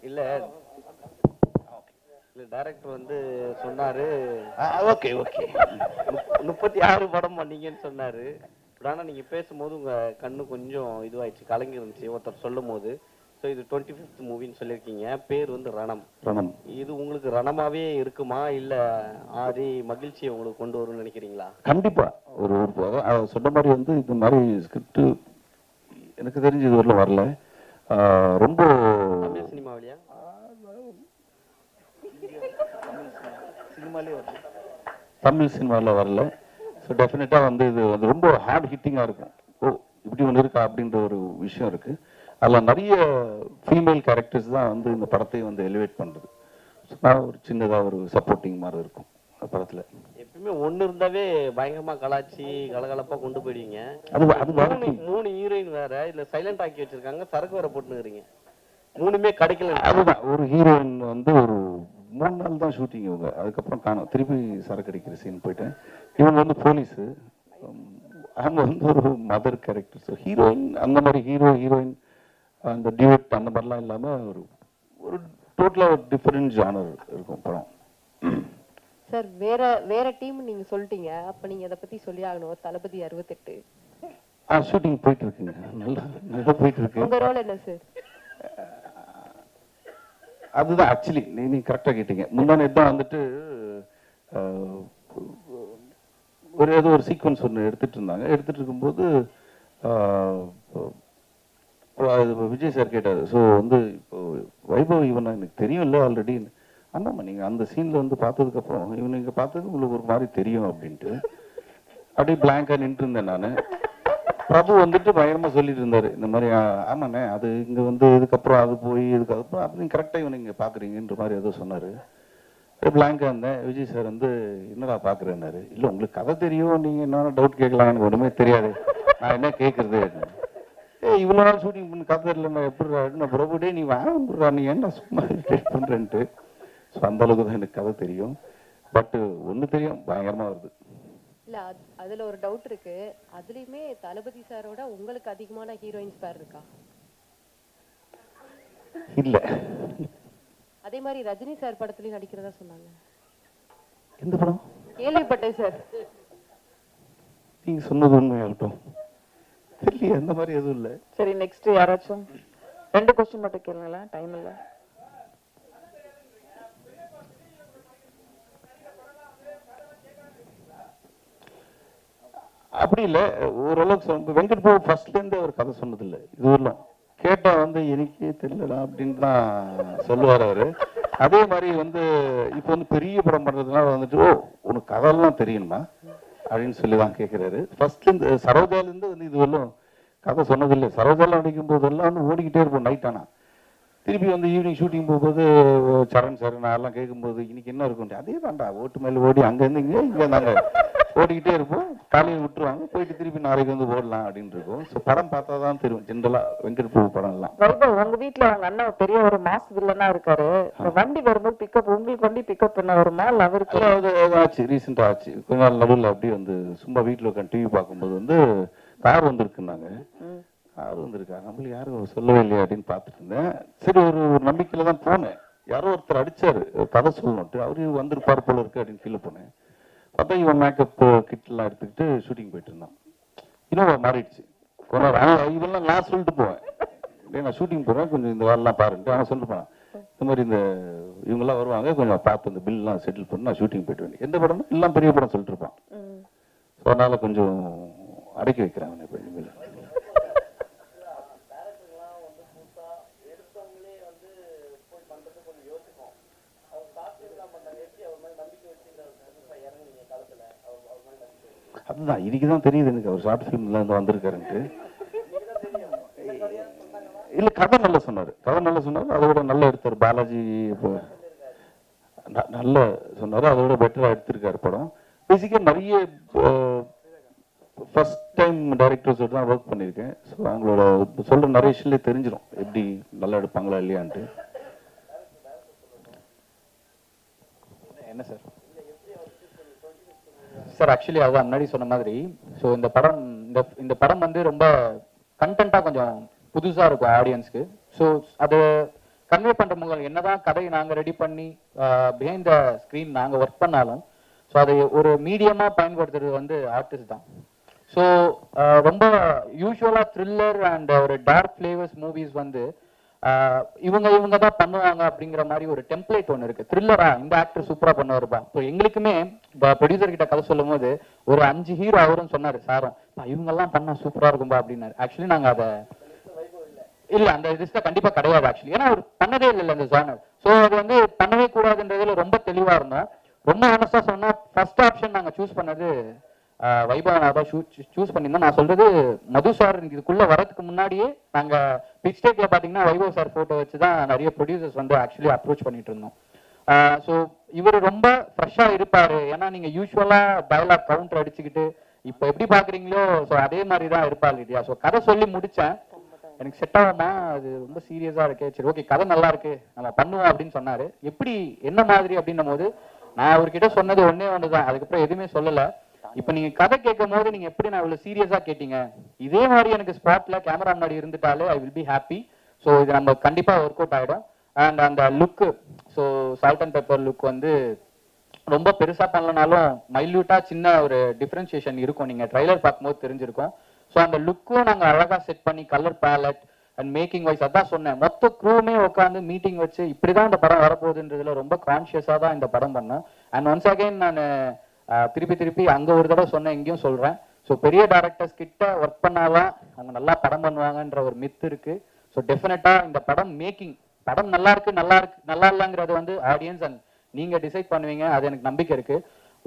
இல்ல. இல்ல டைரக்டர் வந்து சொன்னாரு. Okay okay. முப்- முப்பத்தி ஆறு படம் பண்ணீங்கன்னு சொன்னாரு. பட் ஆனா நீங்க பேசும்போது உங்க கண்ணு கொஞ்சம் இதுவாயிடுச்சு கலங்கி இருந்துச்சு. ஒருத்தர் சொல்லும் போது ஸோ இது டுவெண்ட்டி ஃபிஃப்த் மூவின்னு சொல்லியிருக்கீங்க. பேர் வந்து ரணம். ரணம். இது உங்களுக்கு ரணமாவே இருக்குமா? இல்ல ஆதி மகிழ்ச்சியை உங்களுக்கு கொண்டு வரும்னு நினைக்கிறீங்களா? கண்டிப்பா. ஒரு சொன்ன மாதிரி வந்து இந்த மாதிரி ஸ்கிரிப்ட் எனக்கு தெரிஞ்சு இது வரல. வரல ரொம்ப தமிழ் சினிமாவிலையா? சினிமாலே தமிழ் சினிமாவில் வரல. ஸோ டெஃபினட்டாக வந்து இது வந்து ரொம்ப ஹார்ட் ஹிட்டிங்காக இருக்கும். ஓ இப்படி ஒன்று இருக்கா? அப்படின்ற ஒரு விஷயம் இருக்கு. அதில் நிறைய ஃபீமேல் கேரக்டர்ஸ் தான் வந்து இந்த படத்தை வந்து எலிவேட் பண்ணுறது நான் ஒரு சின்னதாக ஒரு சப்போர்ட்டிங் மாதிரி இருக்கும் அந்த படத்தில். எப்பயுமே ஒண்ணு இருந்தாவே பயங்கரமா கலாச்சி கலகலப்பா கொண்டு போயிடுவீங்க. அது அது மூணு மூணு ஹீரோயின் வேற இதுல சைலண்ட் ஆக்கி வச்சிருக்காங்க சரக்கு வேற போட்டுனுக்குறீங்க மூணுமே கிடைக்கல. அதுதான் ஒரு ஹீரோயின் வந்து ஒரு மூணு நாள் தான் ஷூட்டிங் இவங்க. அதுக்கப்புறம் காணும். திருப்பி சரக்கு அடிக்கிற சீன் போயிட்டேன். இவங்க வந்து போலீஸு அவங்க வந்து ஒரு மதர் கேரக்டர் ஸோ ஹீரோயின் அந்த மாதிரி ஹீரோ ஹீரோயின் அந்த டியூட் அந்த மாதிரிலாம் இல்லாமல் ஒரு ஒரு டோட்டலாக ஒரு டிஃப்ரெண்ட் ஜானர் இருக்கும் படம். சார் வேற வேற டீம் நீங்க சொல்லிட்டீங்க. அப்ப நீங்க இத பத்தி சொல்லி ஆகணும். தளபதி அறுபத்தெட்டு. ஆ ஷூட்டிங் போயிட்டு இருக்குங்க. நல்லா நல்லா போயிட்டு இருக்கு. உங்க ரோல் என்ன சார் அதுதான் ஆக்சுவலி நீ நீ கரெக்டாக கேட்டீங்க. முந்தானே தான் வந்துட்டு ஒரு ஏதோ ஒரு சீக்வன்ஸ் ஒன்று எடுத்துட்டு இருந்தாங்க. எடுத்துட்டு இருக்கும்போது அது விஜய் சார் கேட்டார். ஸோ வந்து இப்போ வைபவ் இவனை எனக்கு தெரியும்ல ஆல்ரெடி அண்ணாமா நீங்கள் அந்த சீனில் வந்து பார்த்ததுக்கப்புறம் இவனை இங்கே பார்த்தது உங்களுக்கு ஒரு மாதிரி தெரியும் அப்படின்ட்டு. அப்படியே பிளாங்காக நின்று இருந்தேன் நான். பிரபு வந்துட்டு பயங்கரமாக சொல்லிட்டு இருந்தார். இந்த மாதிரி ஆமாண்ணே அது இங்கே வந்து இதுக்கப்புறம் அது போய் இதுக்கப்புறம் அப்படி கரெக்டாக இவனை இங்கே பார்க்குறீங்கன்ற மாதிரி ஏதோ சொன்னார். பிளாங்காக இருந்தேன். விஜய் சார் வந்து என்னடா பார்க்குறேன்னாரு இல்லை உங்களுக்கு கதை தெரியும். நீங்கள் என்னென்ன டவுட் கேட்கலாம் எனக்கு ஒன்றுமே தெரியாது. நான் என்ன கேட்குறது? ஏய் இவ்வளவு நாள் ஷூட்டிங் பண்ணி கதை இல்லைன்னா எப்படி நான் பிரபு? டே நீ வாங்கடா நீ என்ன சும்மா irritate பண்றேன்ட்டு. ஸோ அந்த அளவுக்கு தான் எனக்கு கதை தெரியும். பட் ஒண்ணு தெரியும் பயங்கரமா வருது. இல்ல அது- அதுல ஒரு டவுட் இருக்கு. அதுலயுமே தளபதி சாரோட உங்களுக்கு அதிகமான ஹீரோயின்ஸ் பேர் இருக்கா? இல்ல. அதே மாதிரி ரஜினி சார் படத்துலயும் நடிக்கிறதா சொன்னாங்க. எந்த படம்? கேள்விப்பட்டேன் சார் நீங்க சொன்னது உண்மையாகட்டும். தெரியல அந்த மாதிரி எதுவும் இல்லை. சரி நெக்ஸ்ட் யாராச்சும் ரெண்டு கொஸ்டின் மட்டும் கேளுங்களேன். டைம் இல்ல. அப்படி இல்ல. ஓரளவுக்கு வெங்கட் பாபு ஃபர்ஸ்ட்ல இருந்து அவர் கதை சொன்னது இல்ல இது வரலாம். கேட்டா வந்து எனக்கே தெரியலடா அப்படின்னு தான் சொல்லுவார் அவரு. அதே மாதிரி வந்து இப்போ வந்து பெரிய படம் பண்றதுனால வந்துட்டு ஓ உனக்கு கதையெல்லாம் தெரியணுமா அப்படின்னு சொல்லி தான் கேட்குறாரு ஃபர்ஸ்ட்ல இருந்து சரோஜாலேருந்து வந்து இது வரலும் கதை சொன்னதில்லை. சரோஜாலாம் நடிக்கும் போதெல்லாம் வந்து ஓடிக்கிட்டே இருப்போம் நைட் ஆனால் திருப்பி வந்து ஈவினிங் ஷூட்டிங் போகும்போது சரண் சார் நான் எல்லாம் கேட்கும்போது இன்னைக்கு என்ன இருக்கும் அதே தான்டா ஓட்டு மேலே ஓடி அங்கேருந்து இங்கே இங்கே நாங்கள் ஓடிக்கிட்டே இருப்போம். காலையில் விட்டுருவாங்க. போயிட்டு திருப்பி நாளைக்கு வந்து ஓடலாம் அப்படின்னு இருக்கும். ஸோ படம் பார்த்தா தான் தெரியும். ஜென்ரலா வெங்கட் பிரபு படம் எல்லாம் உங்க வீட்ல உங்க அண்ணன் பெரிய ஒரு மாஸ் வில்லனா இருக்காரு. வண்டி வரும்போது பிக்கப் உங்களுக்கு வண்டி பிக்கப் பண்ண வருமா? இல்ல அவருக்கு? அது ஆச்சு ரீசெண்டாக ஆச்சு. கொஞ்ச நாள் நடுவில் அப்படியே வந்து சும்மா வீட்டில் உட்காந்து டிவி பார்க்கும்போது வந்து கார் வந்திருக்குன்னாங்க. ம். கார் வந்திருக்கா? நம்மளுக்கு யாரும் சொல்லவே இல்லையா அப்படின்னு பார்த்துட்டு இருந்தேன். சரி ஒரு ஒரு நம்பிக்கையில தான் போனேன். யாரோ ஒருத்தர் அடிச்சாரு. கதை சொல்லணும்ட்டு அவரு வந்திருப்பார் போல இருக்கு அப்படின்னு ஃபீல் பண்ணேன் பார்த்தா இவன் மேக்கப் கிட்லாம் எடுத்துக்கிட்டு ஷூட்டிங் போயிட்டு இருந்தான். இன்னும் மாறிடுச்சு. இவெல்லாம் நான் சொல்லிட்டு போவேன். நான் ஷூட்டிங் போறேன். கொஞ்சம் இந்த வேலைலாம் பாருன்ட்டு அவன் சொல்லிட்டு போனான். இந்த மாதிரி இந்த இவங்கெல்லாம் வருவாங்க. கொஞ்சம் பார்த்து இந்த பில்லாம் செட்டில் பண்ணி நான் ஷூட்டிங் போயிட்டு வேண்டிய எந்த படம் எல்லாம் பெரிய படம் சொல்லிட்டு இருப்பான். ஸோ அதனால கொஞ்சம் அடக்கி வைக்கிறேன் அவனை இப்போ. அதுதான் இன்னைக்கு தான் தெரியுது எனக்கு. அவர் ஷார்ட் ஃபிலிம்ல இருந்து வந்திருக்காருன்ட்டு. இல்ல கதை நல்லா சொன்னாரு. கதை நல்லா சொன்னாரு. அதை விட நல்லா எடுத்தார். பாலாஜி இப்போ ந- நல்ல சொன்னாரு. அதை விட பெட்டரா எடுத்திருக்காரு படம். பேசிக்கா நிறைய ஃபர்ஸ்ட் டைம் டைரக்டர்ஸோட தான் ஒர்க் பண்ணியிருக்கேன். ஸோ அவங்களோட சொல்ற விஷயம்லேயே தெரிஞ்சிடும் எப்படி நல்லா எடுப்பாங்களா இல்லையான்ட்டு என்ன சார் சார் ஆக்சுவலி அதான் முன்னாடி சொன்ன மாதிரி. ஸோ இந்த படம் இந்த இந்த படம் வந்து ரொம்ப கண்டென்ட்டாக கொஞ்சம் புதுசாக இருக்கும் ஆடியன்ஸ்க்கு ஸோ அது கன்வே பண்ணுற முகம் என்னதான் கதையை நாங்கள் ரெடி பண்ணி பிஹைண்ட் த ஸ்க்ரீன் நாங்கள் ஒர்க் பண்ணாலும் ஸோ அதை ஒரு மீடியமாக பயன்படுத்துறது வந்து ஆர்டிஸ்ட் தான். ஸோ ரொம்ப யூஸ்வலாக த்ரில்லர் அண்ட் ஒரு டார்க் ஃப்ளேவர்ஸ் மூவிஸ் வந்து இவங்க இவங்க தான் பண்ணுவாங்க அப்படிங்கிற மாதிரி ஒரு டெம்ப்ளேட் ஒன்று இருக்கு. த்ரில்லரா இந்த ஆக்டர் சூப்பரா பண்ணுவாருப்பா இப்போ எங்களுக்குமே ப்ரொடியூசர் கிட்ட கதை சொல்லும் போது ஒரு அஞ்சு ஹீரோ அவரும் சொன்னாரு சாரும். இவங்கெல்லாம் பண்ணா சூப்பரா இருக்கும்பா அப்படின்னாரு. ஆக்சுவலி நாங்க அதை இல்ல அந்த லிஸ்ட்ல கண்டிப்பா கிடையாது ஆக்சுவலி ஏன்னா அவர் பண்ணதே இல்லை அந்த ஜானர் ஸோ அது வந்து பண்ணவே கூடாதுன்றதுல ரொம்ப தெளிவா இருந்தோம். ரொம்ப ஆனஸ்டா சொன்னா ஃபர்ஸ்ட் ஆப்ஷன் நாங்க சூஸ் பண்ணது வைபவ வைபவன் சூஸ் பண்ணியிருந்தோம் நான் சொல்றது மது சார் இதுக்குள்ள வரதுக்கு முன்னாடியே நாங்க பிச் டேக்ல பாத்தீங்கன்னா வைபவ் சார் போட்டோ வச்சு தான் நிறைய ப்ரொடியூசர்ஸ் வந்து ஆக்சுவலி அப்ரோச் பண்ணிட்டு இருந்தோம். ஸோ இவர் ரொம்ப ஃப்ரெஷ்ஷா இருப்பாரு. ஏன்னா நீங்க யூஸ்வலா டயலாக் கவுண்டர் அடிச்சுக்கிட்டு இப்போ எப்படி பாக்குறீங்களோ ஸோ அதே மாதிரி தான் இருப்பாரு இல்லையா ஸோ கதை சொல்லி முடிச்சேன். எனக்கு செட் ஆகாம அது ரொம்ப சீரியஸா இருக்கு. சரி ஓகே கதை நல்லா இருக்கு. நம்ம பண்ணுவோம் அப்படின்னு சொன்னாரு. எப்படி என்ன மாதிரி அப்படின்னும் போது நான் அவர்கிட்ட சொன்னது ஒன்னே ஒன்று தான் அதுக்கப்புறம் எதுவுமே சொல்லலை. இப்ப நீங்க கதை கேட்கும் போது நீங்க எப்படி நான் இவ்வளவு சீரியஸா கேட்டீங்க? இதே மாதிரி எனக்கு ஸ்பாட்ல கேமரா முன்னாடி இருந்துட்டாலே I will be happy so இது நம்ம கண்டிப்பா ஒர்க் அவுட் ஆயிடும். அண்ட் அந்த look so salt and pepper look வந்து ரொம்ப பெருசா பண்ணலனாலும் மைல்யூட்டா சின்ன ஒரு டிஃபரன்சியேஷன் இருக்கும். நீங்க ட்ரைலர் பார்க்கும்போது தெரிஞ்சிருக்கும். ஸோ அந்த லுக்கும் நாங்கள் அழகா செட் பண்ணி colour palette and making wise அதான் சொன்னேன். மொத்த க்ரூமே உட்காந்து மீட்டிங் வச்சு இப்படிதான் இந்த படம் வரப்போகுதுன்றதுல ரொம்ப கான்சியஸா தான் இந்த படம் பண்ணேன் அண்ட் ஒன்ஸ் அகைன் நான் திருப்பி திருப்பி அங்க ஒரு தடவை சொன்னேன் இங்கேயும் சொல்றேன். ஸோ பெரிய டேரக்டர்ஸ் கிட்ட ஒர்க் பண்ணாதான் அவங்க நல்லா படம் பண்ணுவாங்கன்ற ஒரு மித் இருக்கு. ஸோ டெஃபினட்டா இந்த படம் மேக்கிங் படம் நல்லா இருக்கு நல்லா இருக்கு நல்லா இல்லைங்கிறது வந்து ஆடியன்ஸ் அண்ட் நீங்க டிசைட் பண்ணுவீங்க அது எனக்கு நம்பிக்கை இருக்கு.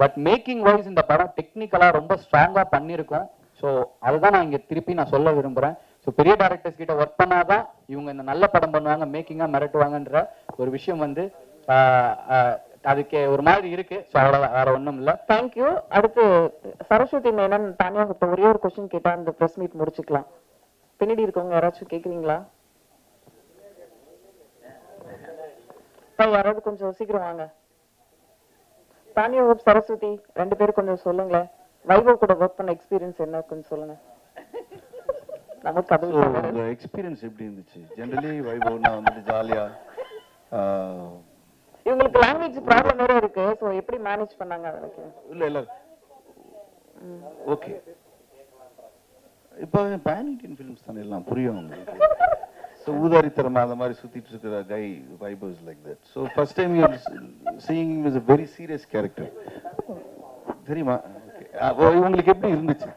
பட் மேக்கிங் வைஸ் இந்த படம் டெக்னிக்கலா ரொம்ப ஸ்ட்ராங்கா பண்ணியிருக்கோம். ஸோ அதுதான் நான் இங்க திருப்பி நான் சொல்ல விரும்புறேன். ஸோ பெரிய டேரக்டர்ஸ் கிட்ட ஒர்க் பண்ணாதான் இவங்க இந்த நல்ல படம் பண்ணுவாங்க மேக்கிங்கா மிரட்டுவாங்கன்ற ஒரு விஷயம் வந்து அதுக்கு ஒரு மாதிரி இருக்கு. ஸோ அவ்வளோதான் வேற ஒன்றும் இல்லை. தேங்க்யூ அடுத்து சரஸ்வதி மேனன் தானியா கிட்ட ஒரே ஒரு கொஸ்டின் கேட்டா அந்த பிரஸ் மீட் முடிச்சுக்கலாம். பின்னாடி இருக்கவங்க யாராச்சும் கேக்குறீங்களா? அப்பா, யாராவது கொஞ்சம் சீக்கிரம் வாங்க. தானியா ஹோப் சரஸ்வதி ரெண்டு பேரும் கொஞ்சம் சொல்லுங்களேன். வைபவ் கூட ஒர்க் பண்ண எக்ஸ்பீரியன்ஸ் என்ன கொஞ்சம் சொல்லுங்க. நமக்கு அது எக்ஸ்பீரியன்ஸ் எப்படி இருந்துச்சு? ஜென்ரலி வைபவ்னா வந்துட்டு ஜாலியா இவங்களுக்கு லாங்குவேஜ் ப்ராப்ளம் வேற இருக்கு. சோ எப்படி மேனேஜ் பண்ணாங்க அதுக்கு இல்ல இல்ல. ஓகே இப்போ பேன் இண்டியன் ஃபிலிம்ஸ் தானே எல்லாம் புரியும் உங்களுக்கு ஸோ ஊதாரித்தரமா அந்த மாதிரி சுத்திட்டு இருக்கிற guy vibes like that so first time you seeing is a very serious character தெரியுமா? உங்களுக்கு எப்படி இருந்துச்சு?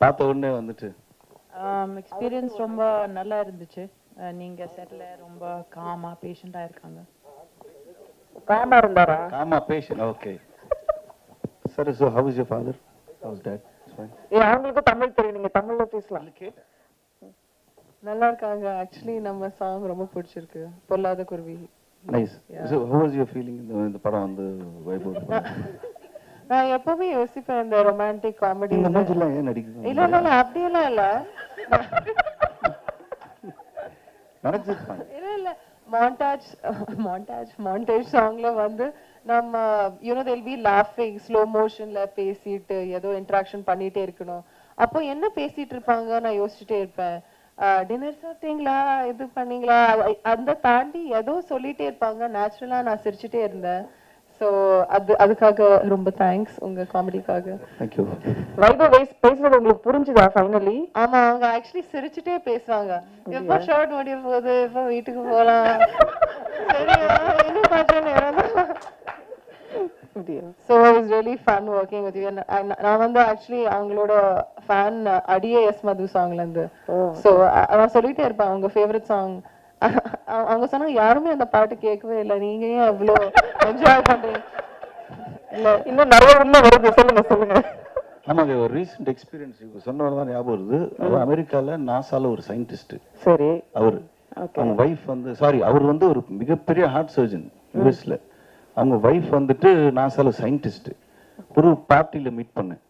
பார்த்த உடனே வந்துட்டு. எக்ஸ்பீரியன்ஸ் ரொம்ப நல்லா இருந்துச்சு. நீங்க செட்ல ரொம்ப காமா பேஷண்டா இருக்காங்க. காமா இருந்தாரா ஆமா பேஷன் ஓகே சரி so how is your father how's dad fine ஏ அவங்களுக்கும் தமிழ் தெரியும். நீங்க தமிழ்ல பேசலாம். நல்லா இருக்காங்க. ஆக்சுவலி நம்ம சாங் ரொம்ப பிடிச்சிருக்கு. பொல்லாத குருவி. Nice so how was your feeling இந்த இந்த படம் வந்து வைபவ் நான் எப்பவுமே யோசிப்பேன் இந்த ரொமான்டிக் காமெடி இந்த மூஞ்சிலாம் ஏன் நடிக்குது? இல்ல இல்ல அப்படியெல்லாம் இல்ல. நினைச்சிருப்பாங்க மாண்டாஜ் மாண்டாஜ் மாண்டேஜ் சாங்ல வந்து நம்ம யூனோ தேல் பி லாஃபிங் ஸ்லோ மோஷன்ல பேசிட்டு ஏதோ இன்ட்ராக்ஷன் பண்ணிட்டே இருக்கணும். அப்போ என்ன பேசிட்டு இருப்பாங்க? நான் யோசிச்சுட்டே இருப்பேன். டின்னர் சாப்பிட்டீங்களா? இது பண்ணீங்களா? அந்த தாண்டி ஏதோ சொல்லிட்டே இருப்பாங்க. நேச்சுரலா நான் சிரிச்சுட்டே இருந்தேன். சோ அது அதுக்காக ரொம்ப தேங்க்ஸ் உங்க காமெடிக்காக. தேங்க்யூ வைபவ் பேஸ் பேசுறது உங்களுக்கு புரிஞ்சுதா ஃபைனலி ஆமா அவங்க ஆக்சுவலி சிரிச்சுட்டே பேசுவாங்க. எப்ப ஷர்ட் முடிய போகுது எப்ப வீட்டுக்கு சரியா? இன்னும் கொஞ்ச நேரம்? So really fun working with you நான் வந்து ஆக்சுவலி அவங்களோட ஃபேன் அடியே எஸ் மது சாங்ல இருந்து. ஸோ நான் சொல்லிட்டே இருப்பேன் அவங்க ஃபேவரட் சாங் அவங்க சொன்னாங்க யாருமே அந்த பாட்டு கேட்கவே இல்லை. நீங்க ஏன் அவ்வளோ என்ஜாய் பண்றீங்க? இல்ல. இன்னும் நிறைய உள்ள வருது. சொல்லுங்க சொல்லுங்க. ஆமாங்க ஒரு ரீசெண்ட் எக்ஸ்பீரியன்ஸ் இப்போ சொன்னவர் தான் ஞாபகம் வருது. அவர் அமெரிக்கால நாசால ஒரு சயின்டிஸ்ட் சரி. அவர். அவங்க வைஃப் வந்து சாரி அவர் வந்து ஒரு மிகப்பெரிய ஹார்ட் சர்ஜன் யூஎஸ்ல அவங்க வைஃப் வந்துட்டு நாசால சயின்டிஸ்ட் ஒரு பார்ட்டியில மீட் பண்ணேன்.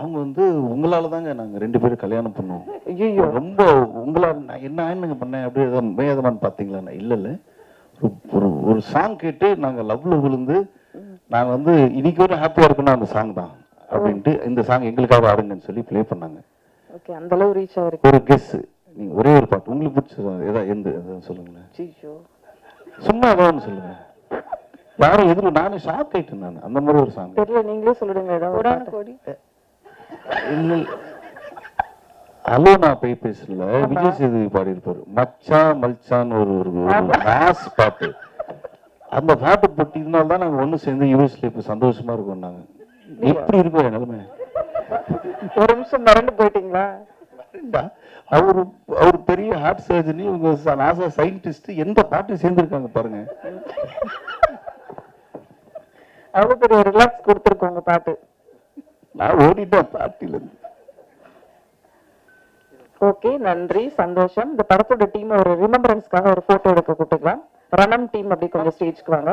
அவங்க வந்து உங்களால தாங்க நாங்க ரெண்டு பேரும் கல்யாணம் பண்ணோம். ஐயோ ரொம்ப உங்களால நான் என்ன ஆயினுங்க பண்ணேன்? அப்படி ஏதாவது மேதமான்னு பாத்தீங்களா இல்ல இல்ல. ஒரு- ஒரு சாங் கேட்டு நாங்க லவ்ல விழுந்து நான் வந்து இன்னைக்கு ஒரு ஹாப்பியா இருக்குன்னா அந்த சாங் தான் அப்படின்ட்டு இந்த சாங் எங்களுக்காக ஆடுங்கன்னு சொல்லி ப்ளே பண்ணாங்க. ஓகே அந்த அளவு ரீச் ஆயிருக்கு. ஒரு கெஸ் நீங்க ஒரே ஒரு பாட்டு. உங்களுக்கு பிடிச்ச ஏதாவது எந்த எதாவது சொல்லுங்களேன். சும்மா ஏதாவது ஒன்று சொல்லுங்க. யாரும் எதிரும் நானும் ஷாக் ஆயிட்டேன் நான். அந்த மாதிரி ஒரு சாங் தெரியல நீங்களே சொல்லிடுங்க. ஏதாவது. கோடி. இல்லை. ஹலோ நான் போய் பேசல விஜய் சேதுபதி பாடியிருப்பாரு. மச்சான் மல்சான் ஒரு ஒரு மாஸ் பாட்டு. அந்த பாட்டு போட்டினால தான் நாங்க ஒண்ணு சேர்ந்து யூஎஸ்ல இப்ப சந்தோஷமா இருக்கோம் நாங்க. எப்படி இருக்கும் நிலைமை? ஒரு நிமிஷம் மறந்து போயிட்டீங்களா? அவர் அவர் பெரிய ஹார்ட் சர்ஜரி உங்க நாசா சயின்டிஸ்ட் எந்த பாட்டு சேர்ந்திருக்காங்க பாருங்க. அவ்வளவு பெரிய ரிலாக்ஸ் கொடுத்துருக்கோங்க பாட்டு. நான் ஓடிட்டேன் பார்ட்டில இருந்து ஓகே நன்றி சந்தோஷம். இந்த படத்தோட டீம் ஒரு ரிமெம்பரன்ஸ்க்காக ஒரு போட்டோ எடுக்க கூப்பிட்டுக்கலாம் ரணம் டீம் அப்படி கொஞ்சம் ஸ்டேஜ்க்கு வாங்க.